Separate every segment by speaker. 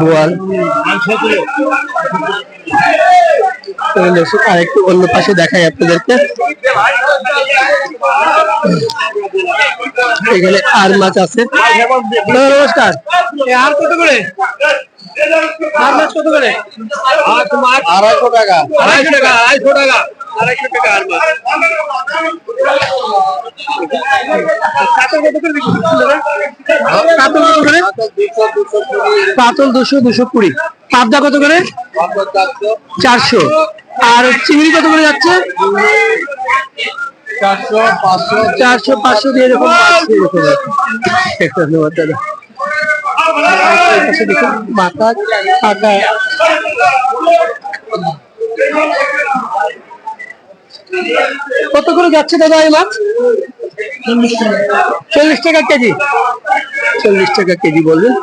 Speaker 1: বোয়াল। আর একটু অন্য পাশে দেখাই আপনাদেরকে। এখানে আর মাছ আছে। নমস্কার। আর কত করে? আর মাছ কত করে?
Speaker 2: আড়াইশো টাকা।
Speaker 1: আড়াইশো টাকা। আড়াইশো টাকা। কাতল
Speaker 2: দুশো দুশো কুড়ি।
Speaker 1: পাবদা কত করে?
Speaker 2: চারশো।
Speaker 1: আর চিংড়ি কত করে যাচ্ছে?
Speaker 2: চারশো, পাঁচশো
Speaker 1: দিয়ে এরকম ধন্যবাদ, দাদা। কত করে যাচ্ছে দাদা এই মাছ? চল্লিশ টাকা কেজি। চল্লিশ টাকা কেজি বলবেন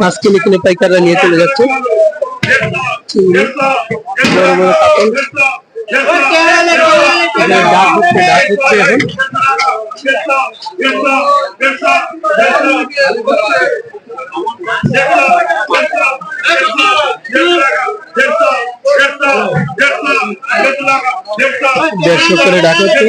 Speaker 1: মাছ কিনে কিনে পাইকাররা নিয়ে চলে যাচ্ছে। বড় এখন। দেড়শো করে ডাক হচ্ছে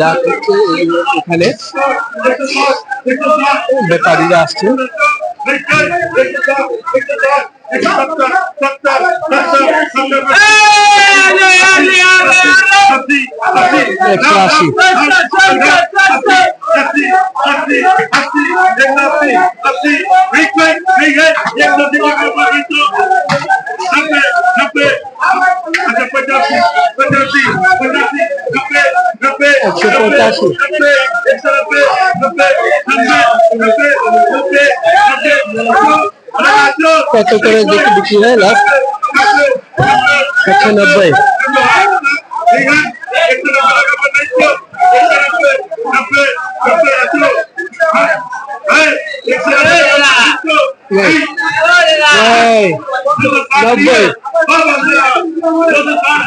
Speaker 1: ডাক হচ্ছে এখানে ব্যাপারীরা আসছে। একশো আশি একশো পঁচাশি কত করে দেখি বিক্রি হয় লাস্ট একশো নব্বই।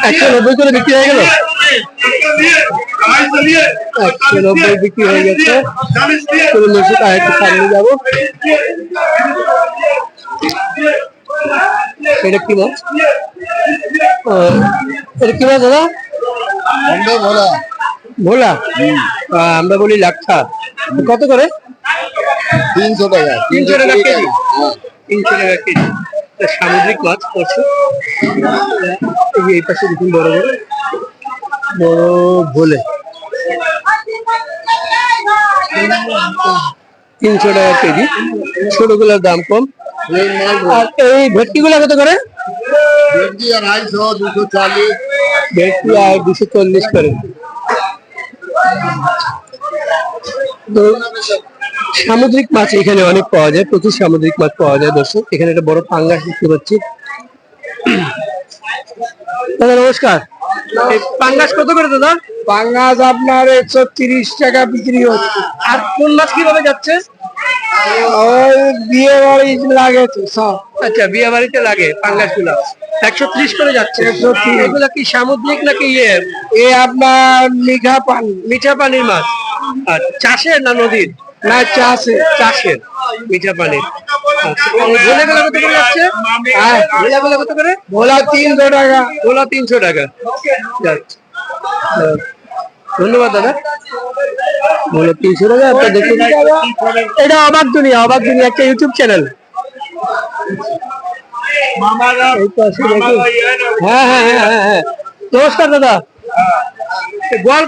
Speaker 1: একশো নব্বই করে বিক্রি হয়ে গেল? একশো নব্বই বিক্রি হয়ে গেছে। চলুন দর্শক একটু সামনে যাব। এটা কি মাছ? এটা কি মাছ দাদা?
Speaker 2: ভোলা।
Speaker 1: ভোলা? আমরা বলি লাক্ষা। কত করে?
Speaker 2: তিনশো টাকা।
Speaker 1: তিনশো টাকা কেজি।
Speaker 2: হ্যাঁ।
Speaker 1: তিনশো টাকা কেজি। সামুদ্রিক মাছ পড়ছে এই এই পাশে দেখুন বড় বড়। বড় ভোলে। তিনশো টাকা কেজি। ছোটগুলোর দাম কম।
Speaker 2: এই
Speaker 1: এই ভেটকি গুলা কত করে?
Speaker 2: ভেটকি
Speaker 1: আর দুশো চল্লিশ করে। সামুদ্রিক মাছ এখানে অনেক পাওয়া যায়, প্রচুর সামুদ্রিক মাছ পাওয়া যায় দর্শক। এখানে একটা বড় পাঙ্গাস দেখতে পাচ্ছি। দাদা, নমস্কার। পাঙ্গাস কত করে দাদা?
Speaker 2: পাঙ্গাস আপনার একশো তিরিশ টাকা বিক্রি হচ্ছে।
Speaker 1: আর কোন মাছ কীভাবে যাচ্ছে?
Speaker 2: ওই বিয়ে বাড়ি লাগে তো সব।
Speaker 1: আচ্ছা বিয়ে বাড়িতে লাগে পাঙ্গাসগুলা একশো ত্রিশ করে যাচ্ছে। এগুলা কি সামুদ্রিক নাকি ইয়ে?
Speaker 2: এ আপনার মিঠা পান।
Speaker 1: মিঠা পানির মাছ। আর চাষের না নদীর?
Speaker 2: না চাষে
Speaker 1: চাষের মিঠা পানির। আচ্ছা, ভোলে কত করে যাচ্ছে?
Speaker 2: হ্যাঁ।
Speaker 1: ভোলা গুলা কত করে?
Speaker 2: ভোলা তিনশো টাকা।
Speaker 1: ভোলা তিনশো টাকা। যাচ্ছে। ধন্যবাদ দাদা। বলে তিনশো টাকা আপনার এটা অবাক দুনিয়া অবাক দুনিয়া একটা ইউটিউব চ্যানেল হ্যাঁ হ্যাঁ হ্যাঁ হ্যাঁ নমস্কার দাদা। গোয়াল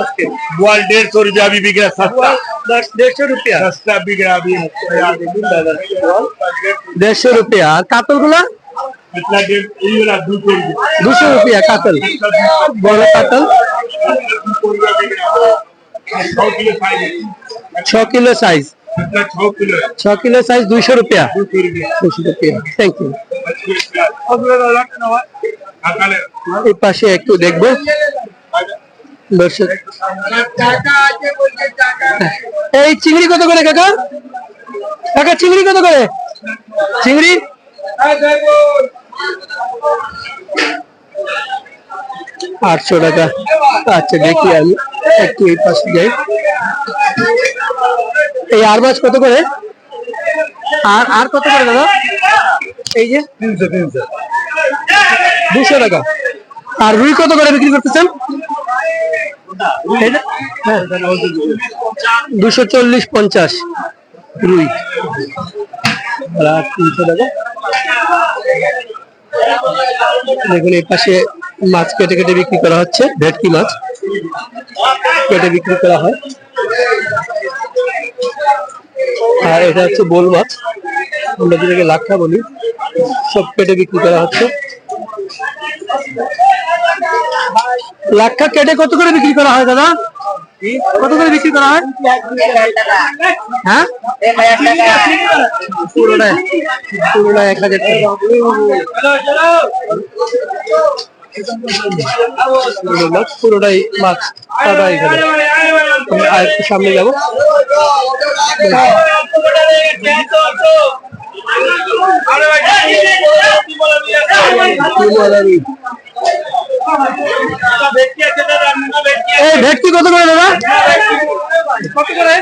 Speaker 1: আজকে? গোয়াল দেড়শো রুপিয়া
Speaker 3: বিঘা দেড়শো রুপিয়া? বিঘা
Speaker 1: দেড়শো রুপিয়া। আর
Speaker 3: কাতলগুলা
Speaker 1: দুশো রুপিয়া কাতল। বড় কাতল। ছ কিলো সাইজ
Speaker 3: છ કિલો
Speaker 1: સાઈઝ দুইশো રૂપિયા দুইশো রুপিয়া। থ্যাংক ইউ এই পাশে একটু দেখব। দর্শক। এই চিংড়ি কত করে কাকা? কাকা চিংড়ি কত করে? চিংড়ি? আটশো টাকা। আচ্ছা দেখি আমি একটু এই পাশে যাই। এই আর মাছ কত করে? আর আর কত করে দাদা? এই যে?
Speaker 3: তিনশো তিনশো।
Speaker 1: দুশো টাকা। আর রুই কত করে বিক্রি করতেছেন? হ্যাঁ। দুশো চল্লিশ পঞ্চাশ রুই। আর তিনশো টাকা। দেখুন এই পাশে মাছ কেটে কেটে বিক্রি করা হচ্ছে। ভেটকি মাছ কেটে বিক্রি করা হয়। আর এটা হচ্ছে বোল মাছ। আমরা যেটাকে লাক্ষা বলি, সব কেটে বিক্রি করা হচ্ছে। লাক্ষা কেটে কত করে বিক্রি করা হয় দাদা? কত করে বিক্রি করা হয়? হ্যাঁ? পুরোটাই। এক হাজার টাকা। মাছ পুরোটাই মাছ সাদা এখানে আমি আর একটু সামনে যাব। এই ভেটকি কত করে দাদা? কত করে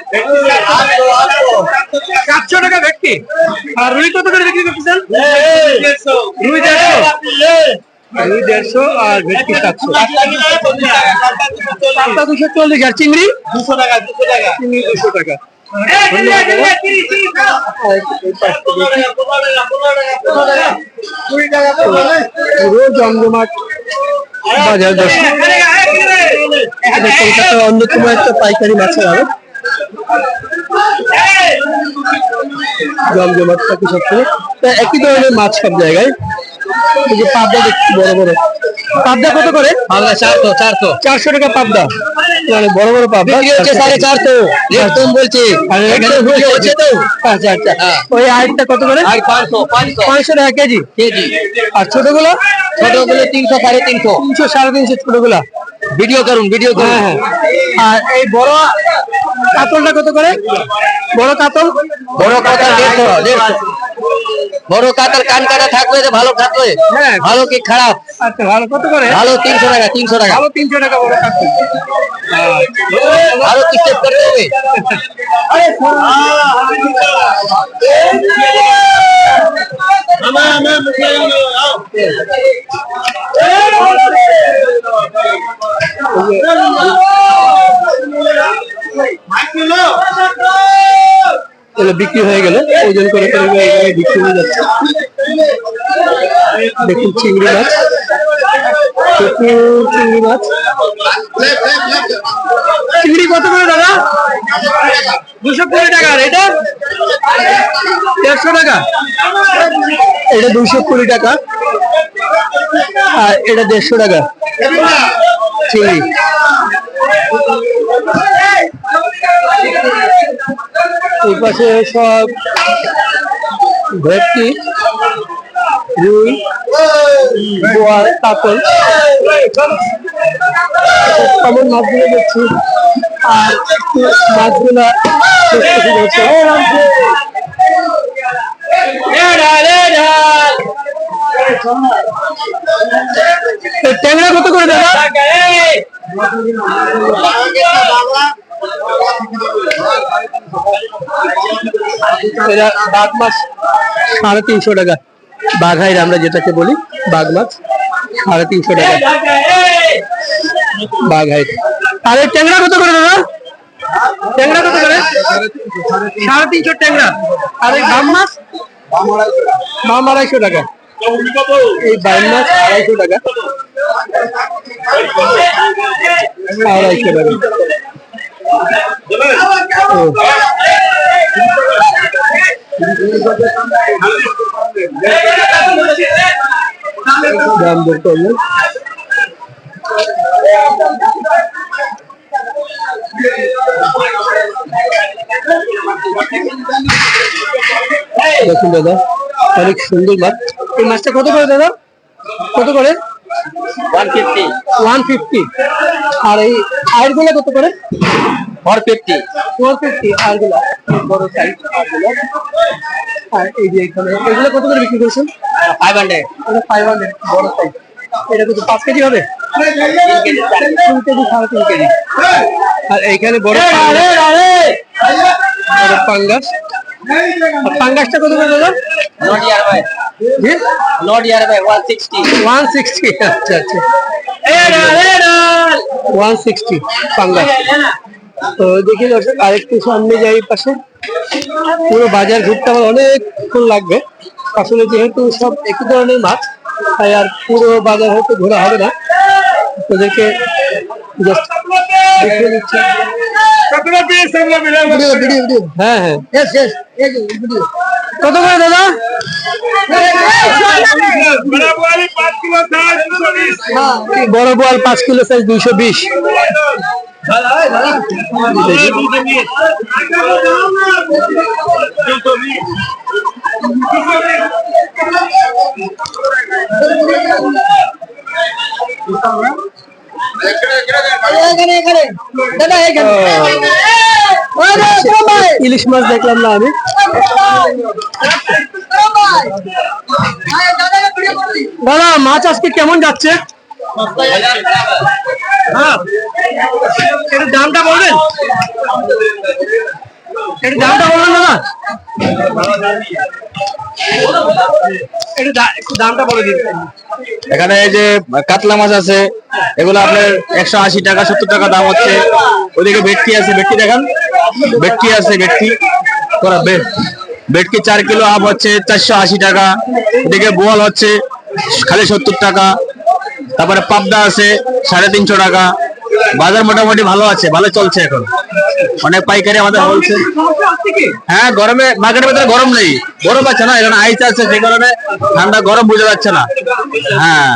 Speaker 1: চারশো টাকা ভেটকি। আর রুই কত করে বিক্রি করতেছেন? রুই দেড়শো। রুই দেড়শো আর ভেটকি সাতশো পাতা দুশো চল্লিশ আর চিংড়ি
Speaker 3: দুশো টাকা দুশো টাকা
Speaker 1: চিংড়ি দুশো টাকা। আর। পুরো জমজমাট বাজার এটা কলকাতার অন্যতম একটা পাইকারি মাছের আড়ত জমজমাট থাকে সবসময় একই ধরনের মাছ সব জায়গায় এই যে পাবদা দেখছি বড় বড়। পাবদা কত করে?
Speaker 2: আমরা চারশো চারশো।
Speaker 1: চারশো টাকা পাবদা। মানে বড় বড় পাবদা।
Speaker 2: হচ্ছে সাড়ে চারশো। রেট বলছি।
Speaker 1: আর
Speaker 2: এখানে বিক্রি হচ্ছে তো।
Speaker 1: আচ্ছা আচ্ছা।
Speaker 2: হ্যাঁ।
Speaker 1: ওই আরেকটা কত করে?
Speaker 2: পাঁচশো
Speaker 1: টাকা কেজি?
Speaker 2: কেজি।
Speaker 1: আর ছোটগুলো?
Speaker 2: ছোটগুলো তিনশো সাড়ে তিনশো।
Speaker 1: তিনশো সাড়ে তিনশো ছোটগুলা।
Speaker 2: ভিডিও করুন ভিডিও করুন।
Speaker 1: হ্যাঁ হ্যাঁ। আর এই বড় কাতলটা কত করে? বড় কাতল?
Speaker 2: বড় কাতার দেড়শো দেড়শো। বড় কাতার কান কাটা থাকবে যে ভালো থাকবে
Speaker 1: হ্যাঁ।
Speaker 2: ভালো কি খারাপ
Speaker 1: আচ্ছা ভালো কত করে
Speaker 2: ভালো তিনশো টাকা তিনশো টাকা
Speaker 1: ভালো তিনশো টাকা বড় কাতল
Speaker 2: ভালো কি স্টেপ করতে হবে
Speaker 1: এগুলো বিক্রি হয়ে গেল ওজন করে করে বিক্রি হয়ে যাচ্ছে। দেখুন চিংড়ি মাছ। প্রচুর চিংড়ি মাছ। চিংড়ি কত করে দাদা? দুশো কুড়ি টাকা। আর এটা? দেড়শো টাকা। এটা দুশো কুড়ি টাকা। আর এটা দেড়শো টাকা। চিংড়ি। এই সব ভেটকি, রুই, বোয়াল কাতল কমন মাছগুলো দেখছি? আর মাছগুলা ট্যাংরা কত করে দাদা? বাঘ মাছ? সাড়ে তিনশো টাকা। বাঘাইর আমরা যেটাকে বলি, বাঘ মাছ, সাড়ে তিনশো টাকা। বাঘাইর। আর এই ট্যাংরা কত করে দাদা? ট্যাংরা কত করে? সাড়ে তিনশো ট্যাংরা। আর এই বাম মাছ বাম আড়াইশো টাকা। এই বাইম মাছ আড়াইশো টাকা। আড়াইশো টাকা। দাম দর করলেন দেখুন দাদা অনেক সুন্দর মাছ। এই মাছটা কত করে দাদা? কত করে?
Speaker 2: ওয়ান ফিফটি
Speaker 1: আর এই আয়েরগুলো কত করে?
Speaker 2: Four fifty.
Speaker 1: ফোর ফিফটি আয়েরগুলো বড় সাইজ আয়েরগুলো আর এই যে এখানে এগুলো কত করে বিক্রি করছেন?
Speaker 2: Five hundred.
Speaker 1: এটা ফাইভ হান্ড্রেড বড় সাইজ এটা কত পাঁচ কেজি হবে? তিন কেজি সাড়ে তিন কেজি। আর এইখানে বড় বড় পাঙ্গাস। পাঙ্গাসটা কত করে দাদা?
Speaker 2: নট ইয়ার ভাই।
Speaker 1: জি?
Speaker 2: নট ইয়ার ভাই ওয়ান সিক্সটি
Speaker 1: ওয়ান সিক্সটি আচ্ছা আচ্ছা। ওয়ান সিক্সটি পাঙ্গাস। তো দেখি দর্শক আরেকটু সামনে যাই পাশে। পুরো বাজার ঘুরতে আমার অনেকক্ষণ লাগবে। আসলে যেহেতু সব একই ধরনের মাছ তাই আর পুরো বাজার হয়তো ঘোরা হবে না। তোদেরকে জাস্ট হ্যাঁ হ্যাঁ। দাদা? বড় বোয়াল পাঁচ কিলো সাইজ দুইশো বিশ। ইলিশ মাছ দেখলাম না আমি। দাদা মাছ আজকে কেমন যাচ্ছে? হ্যাঁ। দামটা বলবেন? দামটা বলবেন দাদা।
Speaker 2: এখানে এই যে কাতলা মাছ আছে, এগুলো আপনার একশো আশি টাকা, সত্তর টাকা দাম হচ্ছে। ওইদিকে ভেটকি আছে, ভেটকি দেখান। ভেটকি আছে, ভেটকি। বে- ভেটকি চার কিলো আপ হচ্ছে চারশো আশি টাকা। ওদিকে বোয়াল হচ্ছে খালি সত্তর টাকা। তারপরে পাবদা আছে, সাড়ে তিনশো টাকা। বাজার মোটামুটি ভালো আছে ভালো চলছে এখন। অনেক পাইকারি আমাদের বলছে হ্যাঁ গরমে মার্কেটের ভিতরে গরম নেই। গরম আছে না এখানে আইস আছে সেই কারণে ঠান্ডা গরম বোঝা যাচ্ছে না। হ্যাঁ।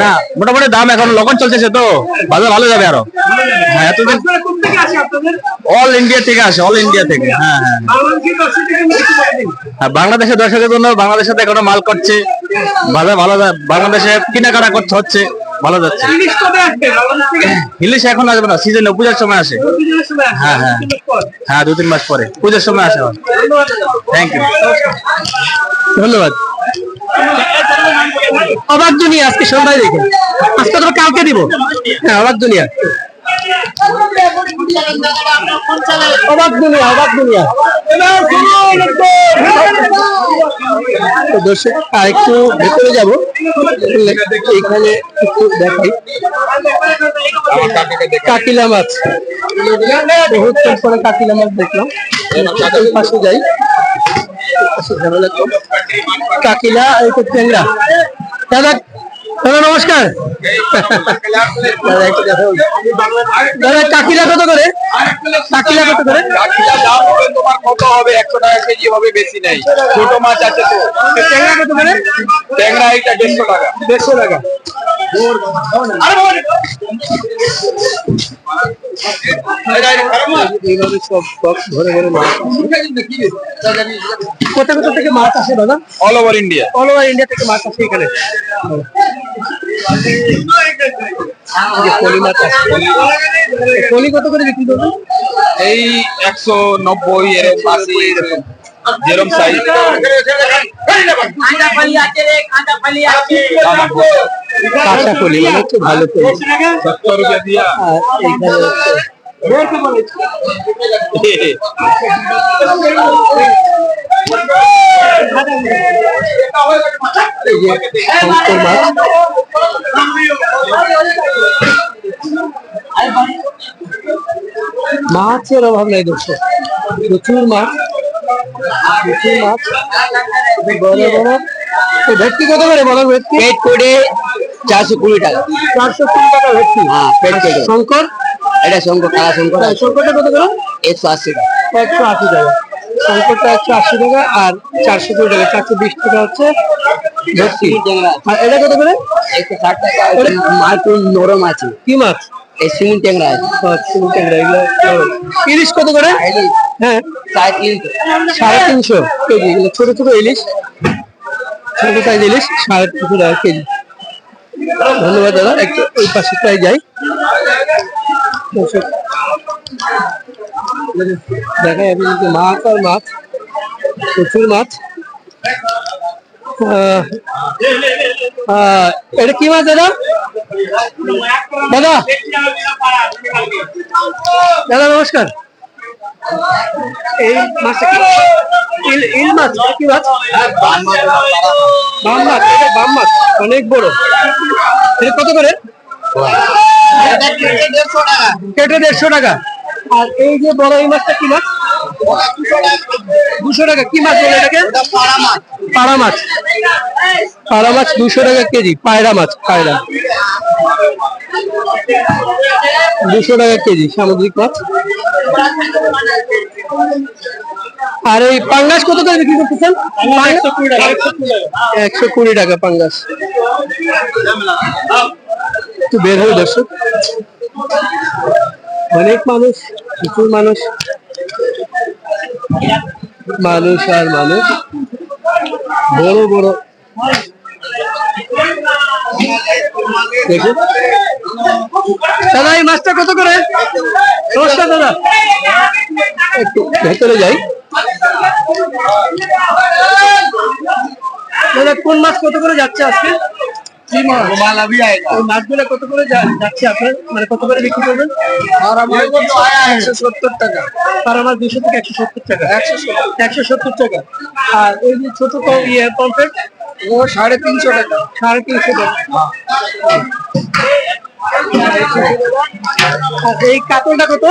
Speaker 2: না মোটামুটি দাম এখন লগন চলতেছে তো। বাজার ভালো যাবে আরও। হ্যাঁ এতদিন অল ইন্ডিয়া থেকে আসে অল ইন্ডিয়া থেকে হ্যাঁ হ্যাঁ
Speaker 1: বাংলাদেশের
Speaker 2: আর বাংলাদেশের দর্শকের জন্য বাংলাদেশের এখনও মাল করছে। বাজার ভালো বাংলাদেশে কেনাকাটা করতে হচ্ছে। ভালো যাচ্ছে।
Speaker 1: ইলিশ
Speaker 2: এখন আসবে না সিজনে পূজার সময় আসে। হ্যাঁ, হ্যাঁ। হ্যাঁ দু তিন মাস পরে। পূজার সময় আসে থ্যাংক ইউ
Speaker 1: ধন্যবাদ। অবাক দুনিয়া আজকে সন্ধ্যায় দেখে। আজকে তো কালকে দিব। হ্যাঁ অবাক দুনিয়া। দুনিয়া আর এখানে একটু কাকিলা মাছ। বহুক্ষণ পরে কাকিলা মাছ দেখলাম। পাশে যাই। কাকিলা তো ট্যাংরা। দাদা দাদা নমস্কার। দাদা। কাকিলা কত করে কাকিলা কত করে।
Speaker 2: তোমার কত হবে একশো টাকা কেজি হবে বেশি নেই ছোট মাছ আছে তো
Speaker 1: ট্যাংরা কত করে।
Speaker 2: ট্যাংরা এটা দেড়শো টাকা
Speaker 1: দেড়শো টাকা কোথা কোথা থেকে মাছ আসে দাদা?
Speaker 2: All over India
Speaker 1: all over India থেকে মাছ আসে এখানে। এই মাছ আসে কত করে বিক্রি করবেন
Speaker 2: এই একশো নব্বই এরকম আশি এরকম যেরকম সাইজ
Speaker 1: কাঁচা কলি মানে একটু ভালো
Speaker 2: সত্তর রুপিয়া দিয়া।
Speaker 1: শঙ্কর মাছ মাছের অভাব নাই দর্শক। প্রচুর মাছ। প্রচুর মাছ। বড় বড়। ভেটকি কত করে বলো ভেটকি?
Speaker 2: পেট করে চারশো কুড়ি টাকা।
Speaker 1: চারশো কুড়ি টাকা ভেটকি।
Speaker 2: হ্যাঁ পেট করে
Speaker 1: শঙ্কর?
Speaker 2: এটা শঙ্কর কালা শঙ্কর
Speaker 1: শঙ্করটা কত করে?
Speaker 2: একশো আশি টাকা।
Speaker 1: একশো আশি টাকা। শঙ্করটা একশো আশি টাকা আর চারশো কুড়ি টাকা। চারশো বিশ টাকা হচ্ছে এটা কত করে?
Speaker 2: একশো ষাট টাকা। তো নরম আছে।
Speaker 1: কি মাছ?
Speaker 2: এই ট্যাংরা আছে।
Speaker 1: ট্যাংরা এগুলো ইলিশ কত করে? হ্যাঁ।
Speaker 2: সাড়ে তিনশো।
Speaker 1: সাড়ে তিনশো কেজি। এগুলো ছোট ছোট ইলিশ। ছোট সাইজ ইলিশ সাড়ে তিনশো টাকা কেজি। ধন্যবাদ দাদা। একটু ওই পাশেটাই যাই। মাছ আর মাছ, প্রচুর মাছ। এটা কি মাছ দাদা? দাদা দাদা, নমস্কার। এই মাছটা কি? মাছ বাম মাছ বাম মাছ, অনেক বড়। এটা কত করে? কেটে দেড়শো টাকা। আর এই যে বড় এই মাছটা কি মাছ? দুশো টাকা। কি মাছ বলে এটাকে? পাড়া মাছ। পাড়া মাছ দুশো টাকা কেজি পায়রা মাছ পায়রা। দুশো টাকা কেজি সামুদ্রিক মাছ। আর এই পাঙ্গাস কত করে বিক্রি করতেছেন? একশো কুড়ি টাকা। পাঙ্গাস। একটু বের হয়ে দর্শক। অনেক মানুষ, প্রচুর মানুষ। মানুষ আর মানুষ। বড় বড়। দাদা, এই মাছটা কত করে? নমস্কার দাদা। একটু ভেতরে যাই। দাদা, কোন মাছ কত করে যাচ্ছে আজকে? ওই মাছগুলো কত করে যা- যাচ্ছে আপনার? মানে কত করে বিক্রি করবেন?
Speaker 2: একশো সত্তর টাকা।
Speaker 1: পারা মাছ দুশো থেকে একশো সত্তর টাকা। একশো একশো সত্তর টাকা। আর ওই যে ছোট ইয়ে পম্পেট
Speaker 2: ও সাড়ে তিনশো টাকা।
Speaker 1: সাড়ে তিনশো টাকা। আর এই কাতলটা কত?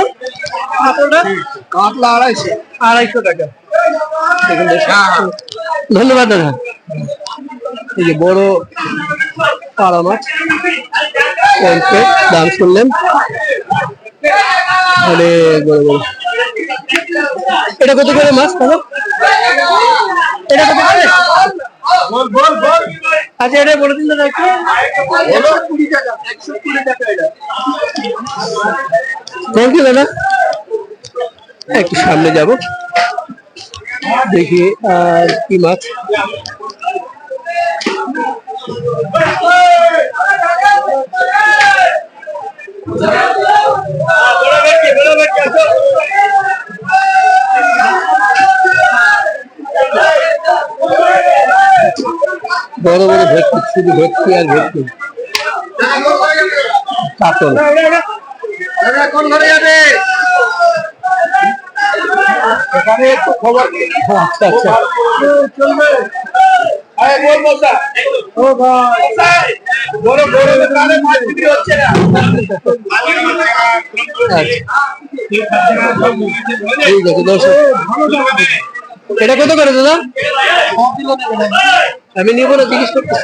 Speaker 1: কাতলটা?
Speaker 2: কাতলা আড়াইশো।
Speaker 1: আড়াইশো টাকা। ধন্যবাদ দাদা। এই যে বড় পাড়া মাছ। দাম শুনলেন অনেক বড় বড়। এটা কত করে মাছ দাদা? এটা কত করে? আচ্ছা এটা বলে দিন দাদা একটু। থ্যাংক ইউ দাদা। একটু সামনে যাব। দেখি, আর কি মাছ।
Speaker 3: बड़ा
Speaker 1: বড় বড় ভেটকি, শুধু ভেটকি আর ভেটকি। কাতল। একটু আচ্ছা আচ্ছা। ঠিক আছে এটা কত করে দাদা? আমি নিব না জিজ্ঞেস করতে